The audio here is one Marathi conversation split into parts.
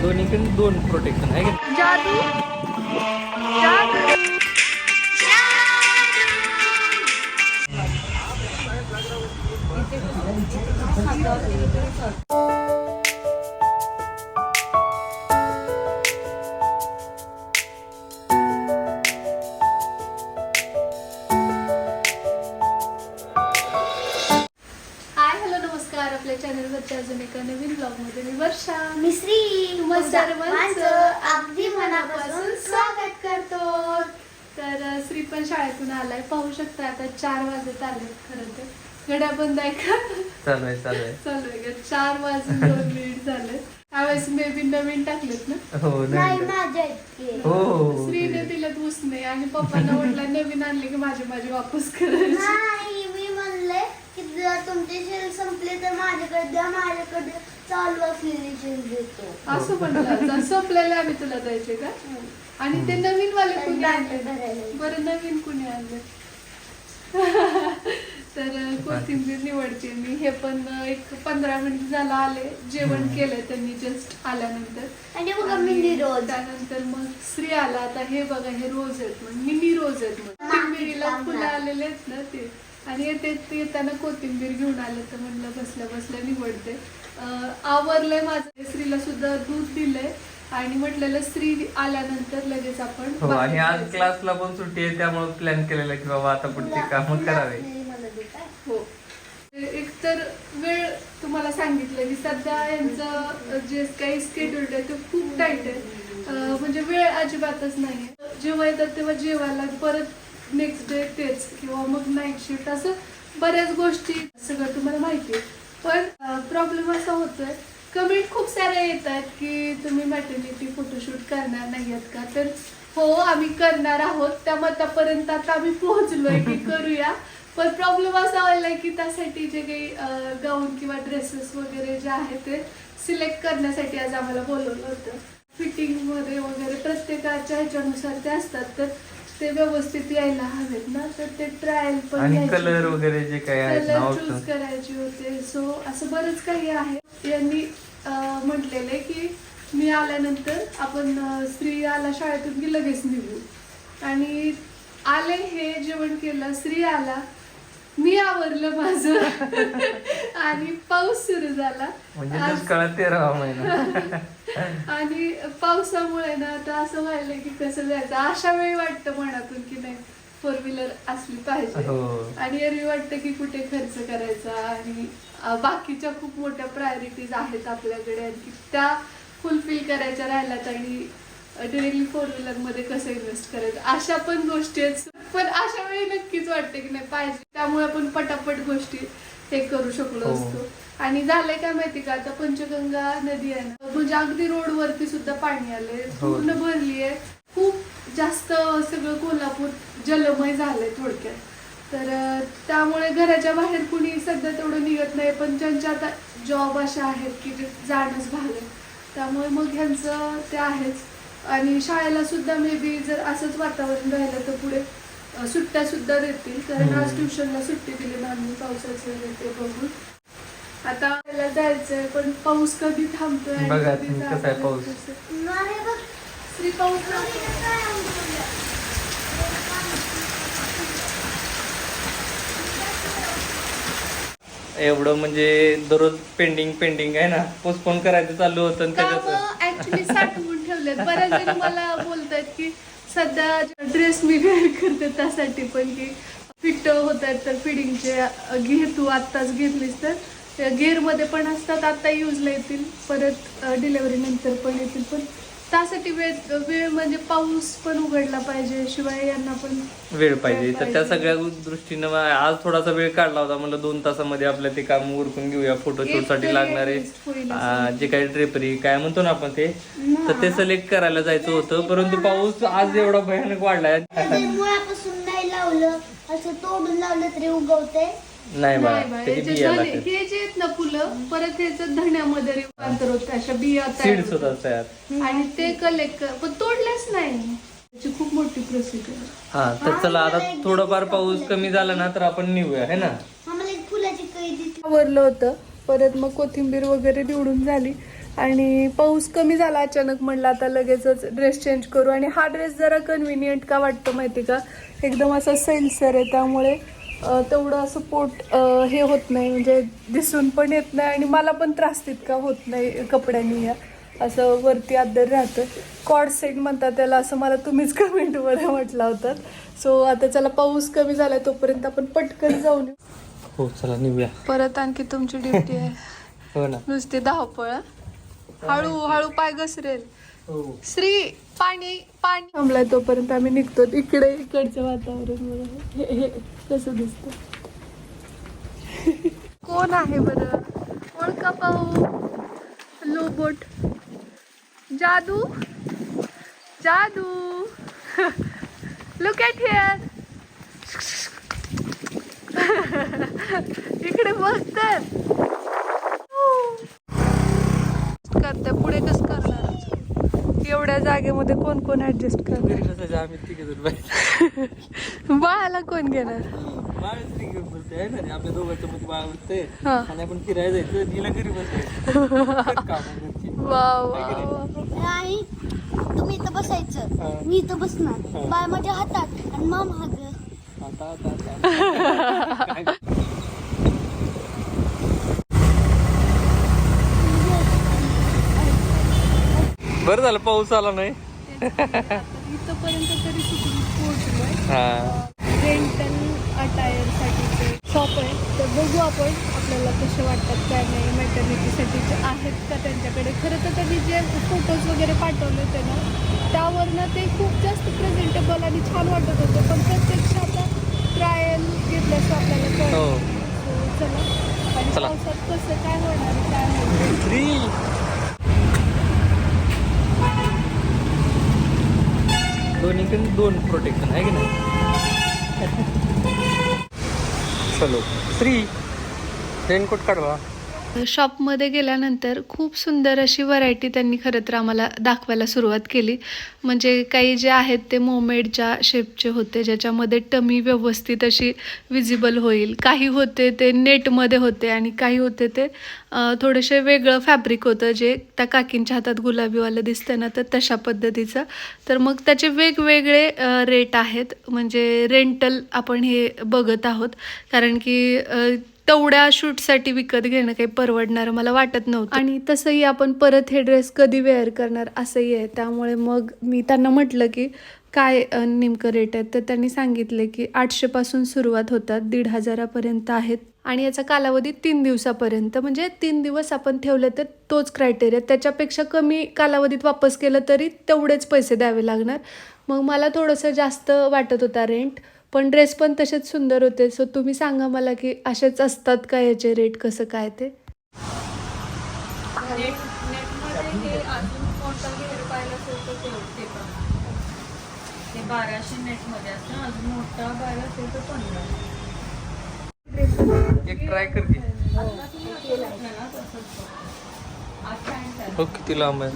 दोन्हीकडे दोन प्रोटेक्शन आहे का? जादू. चार वाजत आले खरं तर. घड्या बंद आहे का? चालू आहे चालू आहे. चालू आहे का? चार वाजून दोन मिनिट झाले. त्यावेळेस मे बी नवीन टाकलेत ना? हो नाही नाही माझ्या इतके. हो हो, हो श्रीने दिलेत उसने आणि पप्पांना म्हटलं नवीन आणले की माझे माझे वापस करायचे. नाही मी म्हणले की जर तुमचे शेल संपले तर माझ्याकडे द्या माझ्याकडे चालू असलेले शेल देतो. असं म्हटलं जर संपलेले आम्ही तुला द्यायचे का? आणि ते नवीन वाले कुणी आणले. बरं नवीन कुणी आणले? तर कोथिंबीर निवडते मी. हे पण एक पंधरा मिनिट झालं आले. जेवण केलंय त्यांनी जस्ट आल्यानंतर. आणि बघा आणि मिनी रोज त्यानंतर मग स्त्री आला. आता हे बघा हे रोज आहेत मग मिनी रोज आहेत मग कोथिंबीरीला फुलं. आलेले आहेत ना ते. आणि येते ते येताना कोथिंबीर घेऊन आले तर म्हणलं बसल्या बसल्या निवडते. आवरलंय माझं. स्त्रीला सुद्धा दूध दिलंय. आणि म्हटलेलं स्त्री आल्यानंतर लगेच आपण हो आणि आज. क्लासला पण सुट्टी आहे त्यामुळे प्लॅन केलेला की बाबा आता पुढचे काम करावे? हो. एक तर वेळ तुम्हाला सांगितलं की सध्या यांचं जे काही स्केड्यूल आहे ते खूप टाईट आहे. म्हणजे वेळ अजिबातच नाही जेव्हा येतात तेव्हा जेवायला परत नेक्स्ट डे तेच किंवा मग नाईट शिफ्ट असं बऱ्याच गोष्टी सगळं तुम्हाला माहिती आहे. पण प्रॉब्लेम असा होतोय कमेंट खूप साऱ्या येत आहेत की तुम्ही मॅटर्निटी फोटोशूट करणार नाही आहेत का? तर हो आम्ही करणार आहोत. त्या मतापर्यंत आता आम्ही पोहोचलोय की करूया. पण प्रॉब्लेम असा व्हायला की त्यासाठी जे काही गाऊन किंवा ड्रेसेस वगैरे जे आहे ते सिलेक्ट करण्यासाठी आज आम्हाला बोलवलं होतं. फिटिंगमध्ये वगैरे प्रत्येकाच्या ह्याच्यानुसार ते असतात. तर ते व्यवस्थित यायला हवेत ना तर ते ट्रायल पण आणि कलर. वगैरे जे काही आहेत ना कलर चूज करायचे होते. सो असं बरंच काही आहे. यांनी अं, म्हटलेलं की मी आल्यानंतर आपण अं, स्त्री आला शाळेतून की लगेच निघू. आणि आले हे जेवण केलं स्त्री आला मी आवरलं माझं. आणि पाऊस सुरू झाला. म्हणजे आज- दुष्काळात तेरावा महिना. आणि पावसामुळे ना आता असं व्हायलं की कसं जायचं. अशा वेळी वाटतं मनातून की नाही फोर व्हीलर असली पाहिजे. हो. आणि एरवी वाटतं की कुठे खर्च करायचा आणि बाकीच्या खूप मोठ्या प्रायोरिटीज आहेत आपल्याकडे. आणि की त्या फुलफिल करायच्या राहिल्यात आणि डिरेक्टली फोर व्हीलरमध्ये कसं इन्व्हेस्ट करायचं? अशा पण गोष्टी आहेत. पण अशा वेळी नक्कीच वाटते की नाही पाहिजे. त्यामुळे आपण पटापट गोष्टी हे करू शकलो हो. असतो. आणि झालंय काय माहिती का? आता पंचगंगा नदी आहे ना म्हणजे अगदी रोड वरती सुद्धा पाणी आलंय. हो. पूर्ण भरली आहे. खूप जास्त सगळं कोल्हापूर जलमय झालंय थोडक्यात. तर त्यामुळे घराच्या बाहेर कुणी सध्या तेवढं निघत नाही. पण ज्यांच्या आता जॉब अशा आहेत की जे जाणंच भाग त्यामुळे मग ह्यांचं ते आहेच. आणि शाळेला सुद्धा मे बी जर असंच वातावरण राहिलं तर पुढे सुट्ट्या सुद्धा देतील. कारण आज हम्म. ट्युशनला सुट्टी दिली नाही पावसाचं वगैरे ते बघून. आता आपल्याला जायचंय पण पाऊस कधी थांबतोय श्री पाऊस. एवढं म्हणजे दररोज पेंडिंग पेंडिंग आहे ना. पोस्टपोन करायचं चालू होतं त्याच्यात कामं बऱ्याच जणी मला बोलतायत की सध्या ड्रेस मी वेअर करते त्यासाठी पण की फिट होत आहेत तर फिडिंगचे घे तू आत्ताच घेतलीस तर. गेअरमध्ये पण असतात आता यूजला येतील. परत डिलेवरी नंतर पण येतील पण. त्यासाठी वेळ वेळ म्हणजे पाऊस पण उघडला पाहिजे शिवाय यांना पण वेळ पाहिजे. तर त्या. सगळ्या दृष्टीनं आज थोडासा वेळ काढला होता. म्हणलं दोन तासामध्ये आपलं ते काम उरकून घेऊया फोटोशूटसाठी लागणारे जे काही ड्रेपरी काय म्हणतो ना आपण ते? तर ते सिलेक्ट करायला जायचं होतं. परंतु पाऊस आज एवढा भयानक वाढलाय. ते मुळापासून नाही लावलं. असं तोडून लावलं तरी उगवते नाही बा नाही बा, त्याची याचे बिया धने- लागतात. हे जे आहेत ना फुलं परत ह्याचं धण्यामध्ये रूपांतर होत अशा बिया तयार सीड्स होतात. होतात तयार. आणि ते कलेक्ट कर पण तोडलेच नाही. त्याची खूप मोठी प्रोसिजर हा तर चला आता थोडंफार पाऊस कमी झाला ना तर आपण निघूया है ना? आम्हाला एक वैदिक आवरलं होतं. परत मग कोथिंबीर वगैरे निवडून झाली. आणि पाऊस कमी झाला अचानक म्हणलं आता लगेचच ड्रेस चेंज करू. आणि हा ड्रेस जरा कन्व्हिनियंट का वाटतं माहिती का? एकदम असा सैलसर आहे त्यामुळे तेवढं असं पोट हे होत नाही. म्हणजे दिसून पण येत नाही आणि मला पण त्रास तितका होत नाही कपड्यांनी या. असं वरती आदर राहतं कॉड सेट म्हणतात त्याला असं मला तुम्हीच कमेंटमध्ये म्हटलं होतं. सो आता चला पाऊस कमी झाला तोपर्यंत आपण पटकन जाऊन येऊ. हो चला निघूया. परत आणखी तुमची ड्युटी आहे. हो ना. नुसती धावपळ? हळू हळू पाय घसरेल. हो. श्री पाणी पाणी. थांबलाय तोपर्यंत आम्ही निघतो. इकडे इकडचं वातावरण हे. कसं दिसत? कोण आहे बरं? ओळखा पाहू लोबोट जादू? जादू. लुक ॲट हिअर इकडे बघ तर करते पुढे कसं एवढ्या जागेमध्ये कोण कोण ऍडजस्ट करणार बसायचं आम्ही तिघे जण बाळाला कोण घेणार बाळ तिघे बोलते आहे ना रे, आपल्या दोघांच्या मध्ये बाळ बसते हा. आणि आपण फिरायला जायचं तिला घरी बसायचं कामं घरची. वा वा वा. आणि तुम्ही इथं बसायचं. मी इथं बसणार हा. बाय माझ्या हातात आणि मग माग आता आता आता काय? बरं झालं पाऊस आला नाही. इथपर्यंत तरी पोहोचलोय. हा. रेंटल अटायरसाठीचे शॉप आहे. तर बघू आपण आपल्याला कसे वाटतात काय नाही मॅटर्निटीसाठीचे आहेत का त्यांच्याकडे. खरं तर त्यांनी जे फोटोज वगैरे पाठवले होते ना त्यावरनं ते खूप जास्त प्रेझेंटेबल आणि छान वाटत होते. पण प्रत्यक्षात ट्रायल घेतल्याशिवाय आपल्याला हो. कळलं So, चला. आणि. पावसात कसं काय होणार काय माहिती दोन्हीकडे दोन प्रोटेक्शन आहे की नाही? चलो. श्री रेनकोट काढवा. शॉपमध्ये गेल्यानंतर खूप सुंदर अशी व्हरायटी त्यांनी खरं तर आम्हाला दाखवायला सुरुवात केली. म्हणजे काही जे आहेत ते मोमेडच्या शेपचे होते ज्याच्यामध्ये टमी व्यवस्थित अशी विजिबल होईल. काही होते ते नेटमध्ये होते आणि काही होते ते थोडेसे वेगळं फॅब्रिक होतं जे त्या काकींच्या हातात गुलाबीवालं दिसतं ना तर तशा पद्धतीचं. तर मग त्याचे वेगवेगळे रेट आहेत. म्हणजे रेंटल आपण हे बघत आहोत. कारण की तेवढ्या शूटसाठी विकत घेणं काही परवडणारं मला वाटत नव्हतं. आणि तसंही आपण परत हे ड्रेस कधी वेअर करणार असंही आहे. त्यामुळे मग मी त्यांना म्हटलं की काय नेमकं रेट आहेत? तर त्यांनी सांगितले की आठशेपासून सुरुवात होतात दीड हजारापर्यंत आहेत. आणि याचा कालावधी तीन दिवसापर्यंत. म्हणजे तीन दिवस आपण ठेवलं तर तोच क्रायटेरिया त्याच्यापेक्षा कमी कालावधीत वापस केलं तरी तेवढेच पैसे द्यावे लागणार. मग मला थोडंसं जास्त वाटत होता रेंट पण ड्रेस पण तसेच सुंदर होते. सो तुम्ही सांगा मला की असेच असतात का याचे रेट कसं काय ते? ते बाराशे नेटमध्ये असतं. अजून मोठा बारा असेल तर पंधरा. एक ट्राय कर की. हो. किती लांब आहे.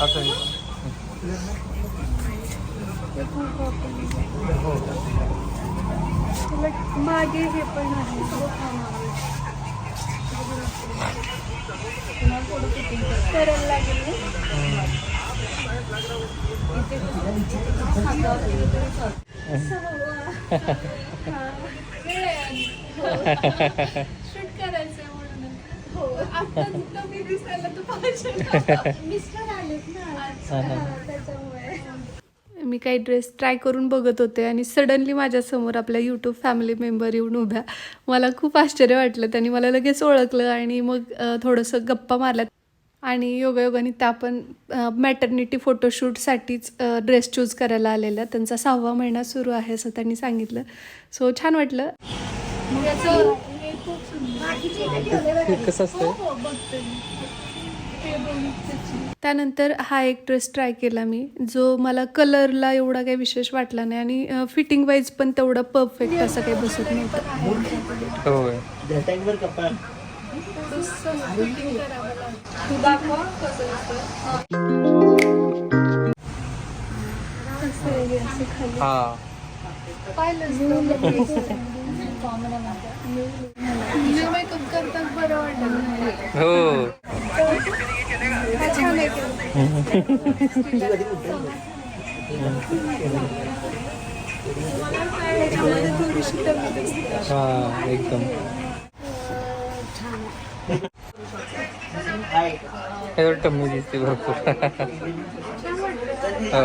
असं आहे. मागे हे पण आहे करायला लागेल ना? मी दिसायला तू पाहिजे मिस्टर आलेत ना. त्याच्यामुळे. मी काही ड्रेस ट्राय करून बघत होते आणि सडनली माझ्यासमोर आपल्या यूट्यूब फॅमिली मेंबर येऊन उभ्या. मला खूप आश्चर्य वाटलं. त्यांनी मला लगेच ओळखलं आणि मग थोडंसं गप्पा मारल्यात आणि योगायोगाने त्या पण मॅटर्निटी फोटोशूटसाठीच ड्रेस चूज करायला आलेल्या. त्यांचा सहावा महिना सुरू आहे असं त्यांनी सांगितलं. सो छान वाटलं. हे कसं असतं त्यानंतर हा एक ड्रेस ट्राय केला मी जो मला कलरला एवढा काही विशेष वाटला नाही आणि फिटिंग वाईज पण तेवढा परफेक्ट असं काही बसत नव्हतं. मेकअप करतात बरं वाटत हो. हा छान हा एकदम हे टम्मी दिसते भरपूर. हो.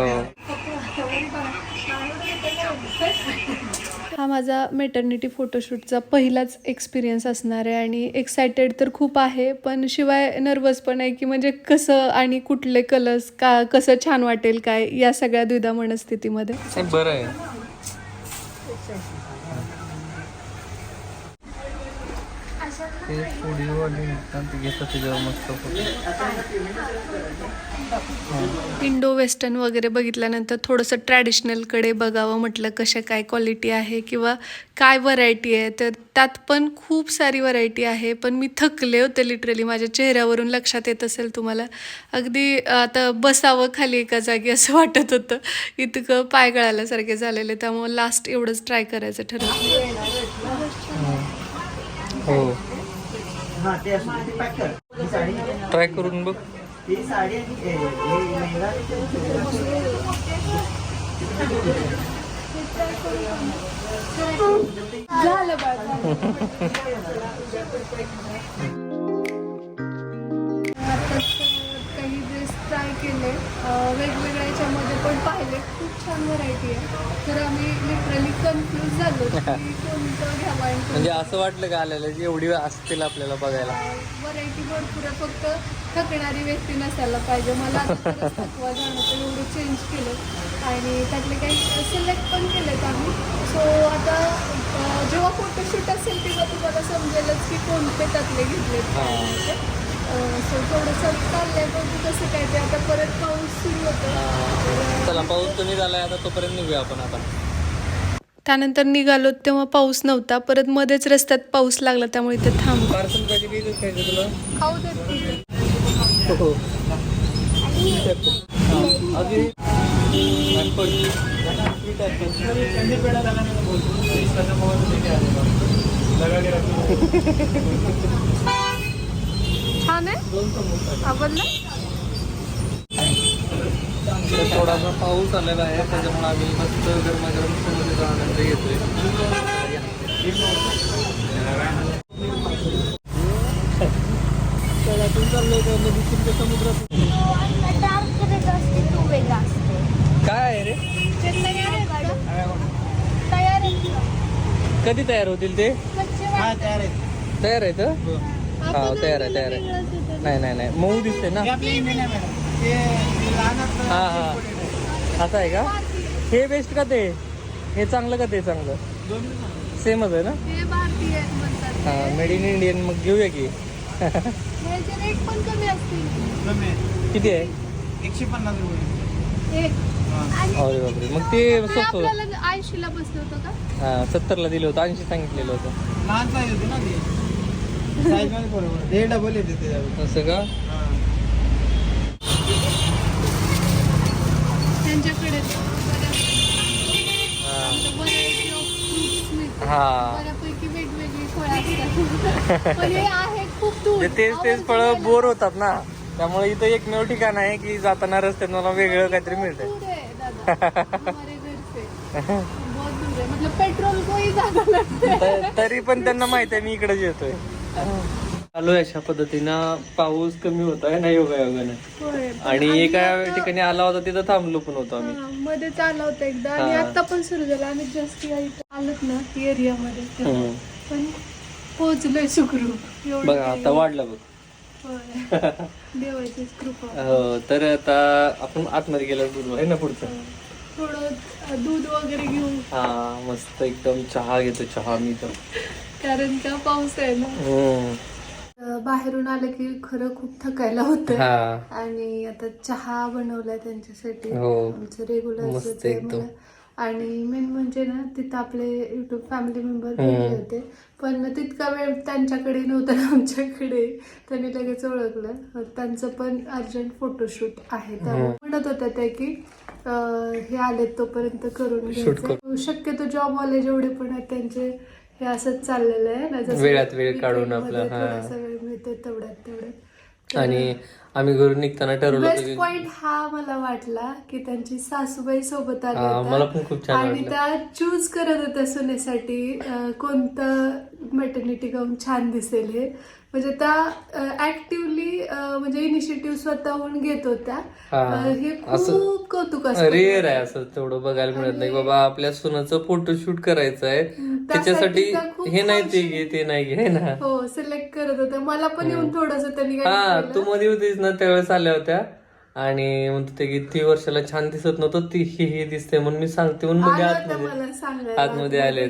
हा माझा मेटर्निटी फोटोशूटचा पहिलाच एक्सपिरियन्स असणार आहे आणि एक्सायटेड तर खूप आहे पण शिवाय नर्वस पण आहे की म्हणजे कसं आणि कुठले कलर्स का कसं छान वाटेल काय या सगळ्या द्विधा मनस्थितीमध्ये. बरं आहे. ते घेतात त्याच्यावर मस्त फोटो इंडो वेस्टर्न वगैरे बघितल्यानंतर थोडंसं ट्रॅडिशनलकडे बघावं म्हटलं कशा काय क्वालिटी आहे किंवा काय व्हरायटी आहे. तर त्यात पण खूप सारी व्हरायटी आहे. पण मी थकले होते लिटरली माझ्या चेहऱ्यावरून लक्षात येत असेल तुम्हाला. अगदी आता बसावं खाली एका जागी असं वाटत होतं. इतकं पाय गळाल्यासारखे झालेले. त्यामुळे लास्ट एवढंच ट्राय करायचं ठरवलं हो. हा ट्राय करून बघ. ही साडी आणि लेहंगा झालं ड्रेस ट्राय केले वेगवेगळ्या याच्यामध्ये पण पाहिले खूप छान व्हरायटी आहे. तर आम्ही लिटरली कन्फ्यूज झालो की कोणतं घ्यावं आणि म्हणजे असं वाटलं का आलेलं की एवढी असतील आपल्याला बघायला? व्हरायटी भरपूर आहे. फक्त थकणारी व्यक्ती नसायला पाहिजे. मला आता खरंच थकवा जाणं तर एवढं चेंज केलं आणि त्यातले काही सिलेक्ट पण केलेत आम्ही. सो आता अं, जेव्हा फोटोशूट असेल तेव्हा तुम्हाला समजेलच की कोणते त्यातले घेतलेत. काय नाही ते. सो थोडंसं चाललंय बघू कसं काय ते आता परत पाऊस सुरू होतं. चला पाऊस कमी झालाय आता तोपर्यंत निघूया आपण आता. त्यानंतर निघालो तेव्हा पाऊस नव्हता परत मध्येच रस्त्यात पाऊस लागला त्यामुळे इथे थांब. पार्सल पाहिजे की इथंच खायचं तुला? खाऊ देत हो छान आहे? आवडलं? थोडासा पाऊस आलेला आहे त्याच्यामुळे आम्ही मस्त गरमागरम समोसेचा आनंद घेतोय. तुमच्या समुद्रात? काय आहे रे? कधी तयार होतील ते? हा तयार आहे तयार आहेत हा तयार आहे तयार आहे. नाही नाही नाही. मऊ दिसते ना? हे हा. हा असं आहे का? हे बेस्ट का ते? हे चांगलं का ते चांगलं? सेमच आहे ना? हे हा मेड इन इंडियन मग घेऊया की. ह्याचे रेट पण कमी असतील. कमी आहे. किती आहे? एकशे पन्नास रुपये. एक. अरे बापरे मग ते ते स्वस्त होतं. ऐंशीला बसलं होतं का? हा सत्तरला दिलं होतं ऐंशी सांगितलेलं होतं. लहान साईज होती ना साईजमध्ये बरोबर हे डबल येते त्याच्यावर असं का. त्यांच्याकडे हा. व्हरायटी ऑफ फ्रुट्स मिळतात बऱ्यापैकी वेगवेगळी फळं असतात पण हे आहे खूप दूर तेच तेच फळं बोर होतात ना त्यामुळे इथं एकमेव ठिकाण आहे की जाताना रस्त्यात मला वेगळं काहीतरी मिळतंय दूर आहे दादा हमारे घर से बहुत दूर है मतलब पेट्रोल को ज्यादा लगता है त- तरी पण त्यांना माहीत आहे मी इकडेच येतोय आलोय अशा पद्धतीनं. पाऊस कमी होत आहे ना योगा योगाने. आणि एका ठिकाणी आला होता तिथं थांबलो पण होतो आम्ही. मध्येच आला होता एकदा. आणि. आता पण सुरू झालं. आम्ही इथं आलोत ना एरियामध्ये. पण पोहोचलोय सुखरूप. एवढं बघा आता वाढलं बघ. देवाचीच कृपा. हो तर आता आपण आतमध्ये गेलं दूध आहे ना पुढचं? थोडं दूध वगैरे घेऊ हा मस्त एकदम चहा घेतो चहा मी तर. कारण का पाऊस आहे ना? बाहेरून आलं की खरं खूप थकायला होतं. हा. आणि आता चहा बनवलाय त्यांच्यासाठी. हो. आमचं रेग्युलर एकदम. आणि मेन म्हणजे ना तिथं आपले युट्यूब फॅमिली मेंबर हम्म. होते. पण तितका वेळ त्यांच्याकडे नव्हता ना आमच्याकडे. त्यांनी लगेच ओळखलं. त्यांचं पण अर्जंट फोटोशूट आहे. त्यामुळे म्हणत होत्या त्या की अं, हे आलेत तोपर्यंत करून Shoot घ्यायचं. शक्यतो जॉबवाले जेवढे पण आहेत त्यांचे हे असंच चाललेलं आहे वेळात वेळ काढून आपलं, हा. थोडासा वेळ मिळतो तेवढ्यात तेवढ्यात आणि आम्ही घरून निघताना ठरवलं पॉइंट हा मला वाटला की त्यांची सासूबाई सोबत होत्या. मला पण खूप छान आणि. त्या चूज करत होत्या सुनेसाठी कोणतं मेटर्निटी गाऊन छान दिसेल. हे म्हणजे त्या ऍक्टिवली म्हणजे इनिशिएटिव्ह स्वतःहून घेत होत्या. हा, खूप कौतुक रेअर आहे असं तेवढं बघायला मिळत नाही. बाबा आपल्या सुनाचं फोटोशूट करायचं आहे त्याच्यासाठी हे नाही ते घे ते नाही घे ना. हो सिलेक्ट करत होत्या. मला पण येऊन थोडस त्यांनी हा. तू मध्ये होतीस ना त्यावेळेस आल्या होत्या. आणि म्हणत की ती वर्षाला छान दिसत नव्हतं. ती हे दिसते म्हणून मी सांगते. म्हणून आतमध्ये. आले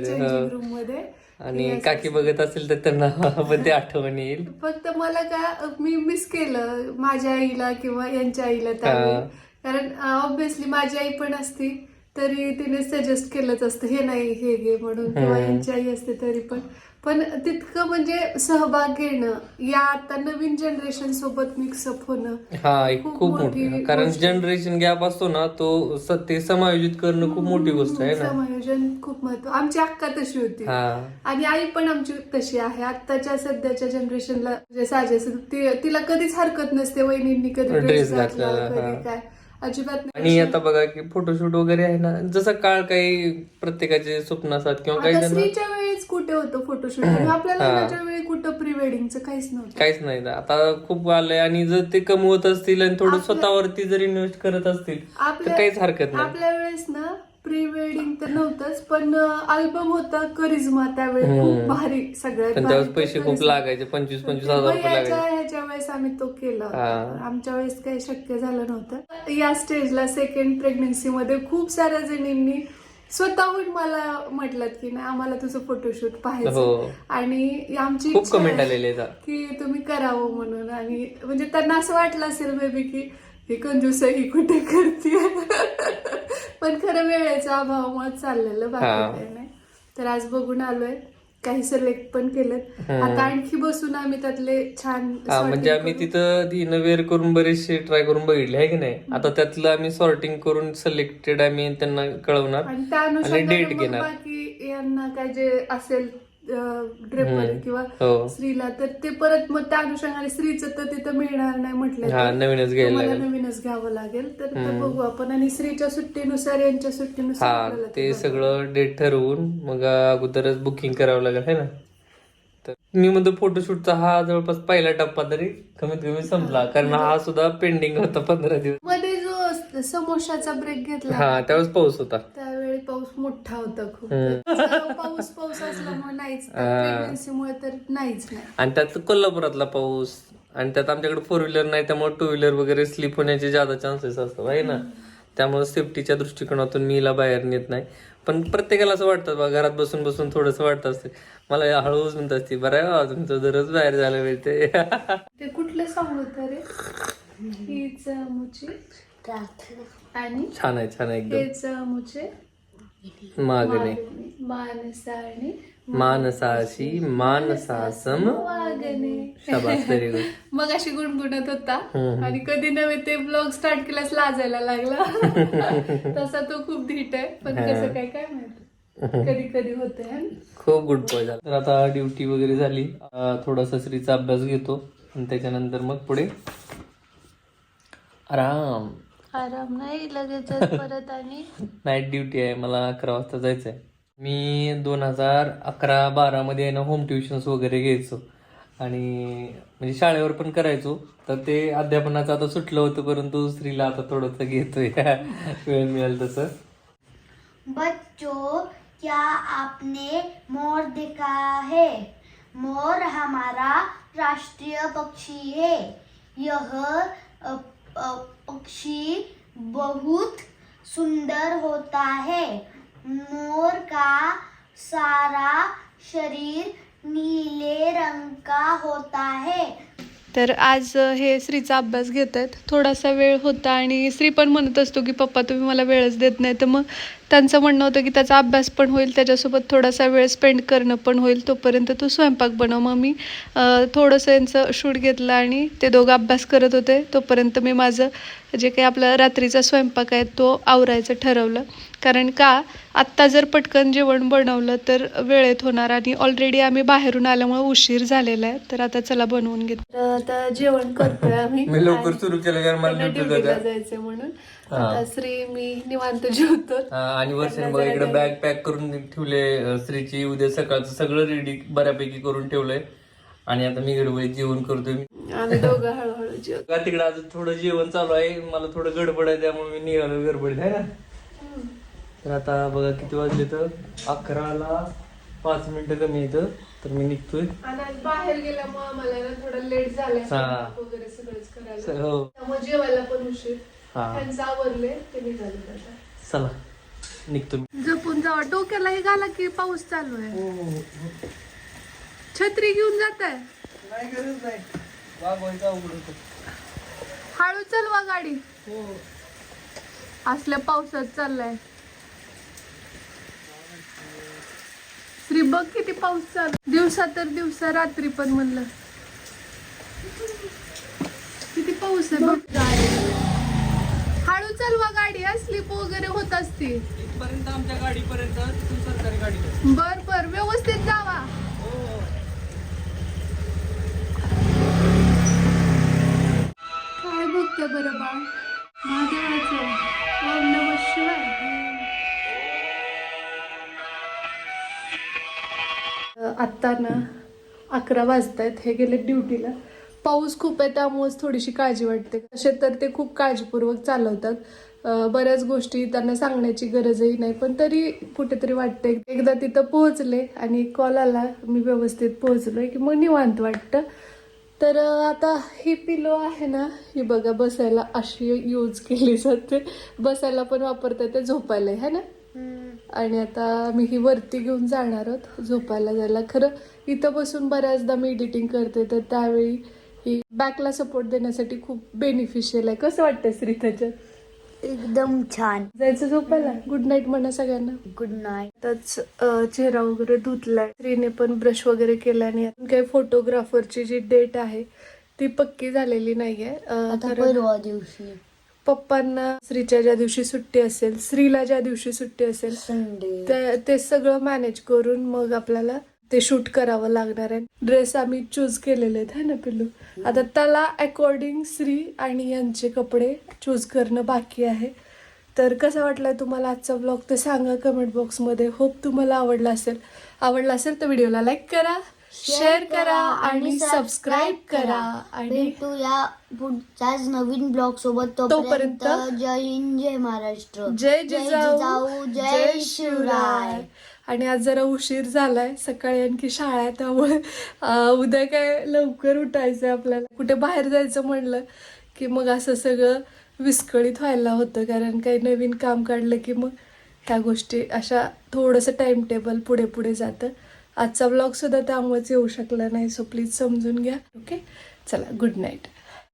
मध्ये आणि काकी बघत असेल तर त्यांना पण ते आठवण येईल. फक्त मला का मी मिस केलं माझ्या आईला किंवा यांच्या आईला त्यावेळी. कारण ऑब्विसली माझी आई पण असती तरी तिने सजेस्ट केलंच असतं हे नाही हे घे म्हणून. किंवा यांची आई असते तरी पण. पण तितकं म्हणजे सहभाग घेणं या आता नवीन जनरेशन सोबत मिक्सअप होणं हा एक खूप मोठी कारण. जनरेशन गॅप असतो ना तो ते समायोजित करणं खूप मोठी गोष्ट आहे ना. समायोजन खूप महत्त्व आमची अक्का तशी होती. आणि आई पण आमची तशी आहे. आत्ताच्या सध्याच्या जनरेशनला म्हणजे साजेस ती- तिला कधीच हरकत नसते वहिनींनी कधी ड्रेस घातला कधी. काय. अजिबात नाही. आणि आता बघा की फोटोशूट वगैरे आहे ना जसं काळ काही प्रत्येकाचे स्वप्न असतात किंवा काही कुठे होतं फोटोशूट आपल्या लग्नाच्या वेळी कुठं प्री वेडिंगचं काहीच नव्हतं. काहीच नाही ना. आता खूप आलंय आणि जर ते कमवत असतील आणि थोडं स्वतःवरती जर इन्व्हेस्ट करत असतील तर काहीच हरकत नाही. आपल्या वेळेस ना प्री वेडिंग तर नव्हतंच पण अल्बम होता करिश्मा त्यावेळी. खूप भारी सगळ्यात त्यावेळेस पैसे खूप. लागायचे पंचवीस पंचवीस हजार ह्याच्या वेळेस आम्ही तो केला होता. आमच्या वेळेस काही शक्य झालं नव्हतं. या स्टेजला सेकंड प्रेग्नन्सी मध्ये खूप साऱ्या जणींनी स्वतःहून मला म्हटलं की नाही आम्हाला तुझं फोटोशूट हो. पाहायचं आणि आमची खूप इच्छा कमेंट आहे आलेले आहेत. की तुम्ही करावं म्हणून. आणि म्हणजे त्यांना असं वाटलं असेल बेबी की ही कंजूस ही कुठे करते पण खरं वेळेचा अभावामुळे चाललेलं बाकी हा. काही नाही. तर आज बघून आलोय. काही सिलेक्ट पण केलेत आता आणखी बसून आम्ही त्यातले छान म्हणजे आम्ही. तिथं ती वेअर करून बरेचसे ट्राय करून बघितले आहे की नाही आता त्यातलं आम्ही सॉर्टिंग करून सिलेक्टेड आम्ही त्यांना कळवणार आणि मग घेणार. बाकी यांना काय जे असेल ड्रेपर. किंवा हो. स्त्रीला तर ते परत मग त्या अनुषंगाने स्त्रीचं तर तिथं मिळणार नाही म्हटलं तर नवीनच घ्यायला लागेल. नवीनच घ्यावं लागेल. तर ते बघू आपण. आणि स्त्रीच्या सुट्टीनुसार यांच्या सुट्टीनुसार हा आपल्याला ते बघावं. सगळं डेट ठरवून मग अगोदरच बुकिंग करावं लागेल है ना? तर मी म्हणतो फोटोशूटचा हा जवळपास पहिला टप्पा तरी कमीत कमी संपला. कारण हा सुद्धा पेंडिंग होता पंधरा दिवस. मध्ये समोशाचा ब्रेक घेतला हा त्यावेळेस पाऊस होता. त्यावेळी पाऊस मोठा होता खूप. हम्म. पाऊस पाऊस असल्यामुळे नाहीच. प्रेग्नन्सीमुळे तर नाहीच नाही. आणि त्यात कोल्हापुरातला पाऊस आणि त्यात आमच्याकडे फोर व्हीलर नाही त्यामुळे टू व्हीलर वगैरे स्लिप होण्याचे जादा चान्सेस असतात आहे ना? त्यामुळे सेफ्टीच्या दृष्टिकोनातून मी हिला बाहेर नेत नाही. पण प्रत्येकाला असं वाटतं बा घरात बसून बसून थोडंसं वाटतं असते. मला हळूच म्हणत असते बरं आहे बा, तुमचं दररोज बाहेर झालं मिळते ते कुठलं सॉंग होतं रे? हीच मुची. आणि छान आहे छान आहे एकदम. हेच मुचे मागणे. मानसाने मानसाशी मानसासम वागणे शाबास व्हेरी गुड मग अशी गुणगुणत होता. आणि कधी नव्हे ते ब्लॉग स्टार्ट केल्यास लाजायला लागला. तसा तो खूप धीट आहे. पण कसं काय काय माहिती. कधी कधी होते खूप गुड बॉय झाला. तर आता ड्युटी वगैरे झाली. थोडासा श्रीचा अभ्यास घेतो. आणि त्याच्यानंतर मग पुढे आराम. आराम नाही लगेच परत आणि नाईट ड्युटी आहे मला अकरा वाजता जायचं आहे मी दोन हजार अकरा बारामध्ये आहे ना होम ट्युशन्स वगैरे घ्यायचो. आणि म्हणजे शाळेवर पण करायचो. तर ते अध्यापनाचं आता सुटलं होतं परंतु स्त्रीला आता थोडंसं घेतोय. वेळ मिळेल तसं. बच्चों क्या आपने मोर देखा है? मोर हमारा राष्ट्रीय पक्षी है। यह पक्षी बहुत सुंदर होता है। मोर का सारा शरीर नीले रंग का होता है। तर आज हे स्त्रीचा अभ्यास घेत आहेत थोडासा वेळ होता आणि स्त्री पण म्हणत असतो की पप्पा तुम्ही मला वेळच देत नाही. तर मग त्यांचं म्हणणं होतं की त्याचा अभ्यास पण होईल त्याच्यासोबत थोडासा वेळ स्पेंड करणं पण होईल तोपर्यंत तू स्वयंपाक बनव. मग मी अं, थोडंसं यांचं शूट घेतलं आणि ते दोघं अभ्यास करत होते. तोपर्यंत मी माझं जे काही आपला रात्रीचा स्वयंपाक आहे तो आवरायचं ठरवलं. कारण का आत्ता जर पटकन जेवण बनवलं तर वेळेत होणार आणि ऑलरेडी आम्ही बाहेरून आल्यामुळे उशीर झालेला आहे. तर आता चला बनवून घेत आता जेवण करतोय आम्ही. मी लवकर सुरू केलं जायचं. म्हणून. आता श्री मी निवांत जेवतो. आणि वर्षाने बघा इकडे बॅग पॅक करून ठेवले श्रीची. उद्या सकाळचं सगळं रेडी बऱ्यापैकी करून ठेवलंय. आणि आता मी गडबडीत जेवण करतोय. मी आम्ही दोघं हळूहळू जेवतो. तिकडे अजून थोडं जेवण चालू आहे? मला थोडं गडबड आहे त्यामुळे मी निघालो गडबडीत आहे ना? तर आता बघा किती वाजले तर अकराला पाच मिनिटं कमी येतं तर मी निघतोय. आज बाहेर गेल्यामुळे आम्हाला थोडं लेट झालंय. हा. जेवायला पण उशीर. त्यांचं आवरले ते निघाले आता चला निघतो मी. जपून जावा डोक्याला हे घाला की पाऊस चालू आहे. छत्री घेऊन जात आहे हळू चालवा गाडी. असल्या पावसात चाललाय. श्री बघ किती पाऊस चालू. दिवसा तर दिवसा रात्री पण म्हणलं. किती पाऊस आहे बघ. हळू चालवा गाडी स्लिप वगैरे होत असते इथपर्यंत आमच्या गाडीपर्यंत तिथून सरकारी गाडी बर बर व्यवस्थित जावा. काय बघते बरं बा? महादेवाचं शिवाय. आत्ता ना अकरा वाजतायत हे गेले ड्युटीला. पाऊस खूप आहे त्यामुळेच थोडीशी काळजी वाटते. तसे तर ते खूप काळजीपूर्वक चालवतात. बऱ्याच गोष्टी त्यांना सांगण्याची गरजही नाही पण तरी कुठेतरी वाटते एकदा तिथं पोहोचले आणि कॉल आला मी व्यवस्थित पोहोचलोय की मग निवांत वाटतं. तर आता ही पिलो आहे ना ही बघा बसायला अशी यूज केली जाते. बसायला पण वापरता येते झोपायला है ना? आणि आता मी ही वरती घेऊन जाणार आहोत झोपायला जायला. खरं इथं बसून बऱ्याचदा मी एडिटिंग करते तर त्यावेळी ही बॅकला सपोर्ट देण्यासाठी खूप बेनिफिशियल आहे. कसं वाटतं श्री त्याच्यात एकदम छान. जायचं झोपायला? गुड नाईट म्हणा सगळ्यांना. गुड नाईट त्याच चेहरा वगैरे धुतलाय. स्त्रीने पण ब्रश वगैरे केला आणि अजून काही फोटोग्राफरची जी डेट आहे ती पक्की झालेली नाहीये. आता परवा दिवशी. पप्पांना स्त्रीच्या ज्या दिवशी सुट्टी असेल स्त्रीला ज्या दिवशी सुट्टी असेल संडे ते सगळं मॅनेज करून मग आपल्याला ते शूट करावं लागणार आहे. ड्रेस आम्ही चूज केलेले आहेत है ना पिल्लू? आता त्याला अकॉर्डिंग श्री आणि यांचे कपडे चूज करणं बाकी आहे. तर कसा वाटलाय तुम्हाला आजचा ब्लॉग ते सांगा कमेंट बॉक्समध्ये होप तुम्हाला आवडला असेल. आवडला असेल तर व्हिडिओला लाईक करा शेअर करा आणि सबस्क्राईब करा. आणि भेटूया पुढच्याच नवीन ब्लॉग सोबत. तोपर्यंत तोपर्यंत जय हिंद जय महाराष्ट्र. जय जिजाऊ जय शिवराय. आणि आज जरा उशीर झालाय सकाळी आणखी शाळा आहे त्यामुळे उद्या काय लवकर उठायचं आहे आपल्याला. कुठे बाहेर जायचं म्हणलं की मग असं सगळं विस्कळीत व्हायला होतं कारण काही नवीन काम काढलं की मग ह्या गोष्टी अशा थोडंसं टाइम टेबल पुढे पुढे जातं. आजचा ब्लॉग सुद्धा त्यामुळेच येऊ शकला नाही सो प्लीज समजून घ्या. ओके चला गुड नाईट